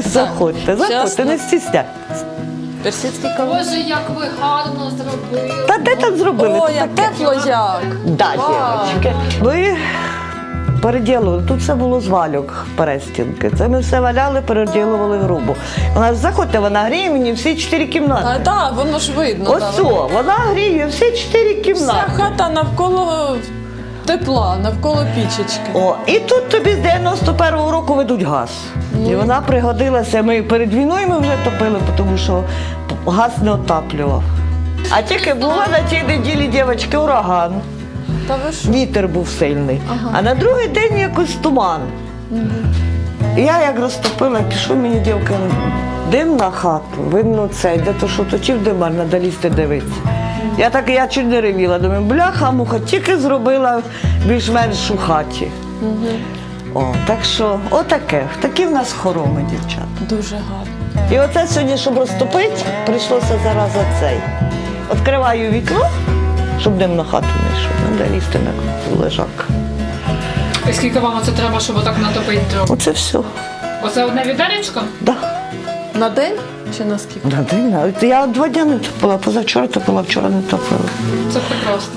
Заходьте, заходьте, не стісняйтесь. Персидський кавун. Боже, як ви гарно зробили. Та де там зробили? О, Це як таке. тепло як. Да, Вау. дівчатки. Ви переділили. Тут все було з валюк перестінки. Це ми все валяли, переділували грубо. Вона ж заходьте, вона гріє мені всі чотири А кімнати. так, воно ж видно. Ось о, вона гріє всі чотири Вся кімнати. хата навколо тепла, навколо пічечки. О, і тут тобі з 91-го року ведуть газ. І вона пригодилася. Ми перед війною ми вже топили, тому що газ не отаплював. А тільки було на тій неділі, дівчатки, ураган. Та ви що? Вітер був сильний. А на другий день якось туман. І Я як розтопила, пішов мені дівка дим на хату, видно це, де то що точив димар, треба лізти дивитися. Я так я чуть не ревіла, думаю, бляха, муха, тільки зробила більш-менш у хаті. О, так що, отаке, такі в нас хороми, дівчата. Дуже гарно. І оце сьогодні, щоб розтопити, прийшлося зараз за цей. Відкриваю вікно, щоб дим на хату не йшов. Треба лізти на лежак. І скільки вам це треба, щоб отак натопити? Оце все. Оце одне відеречко? Да. На день чи на скільки? На день. Я два дні не топила, позавчора топила, вчора не топила. Це прекрасно.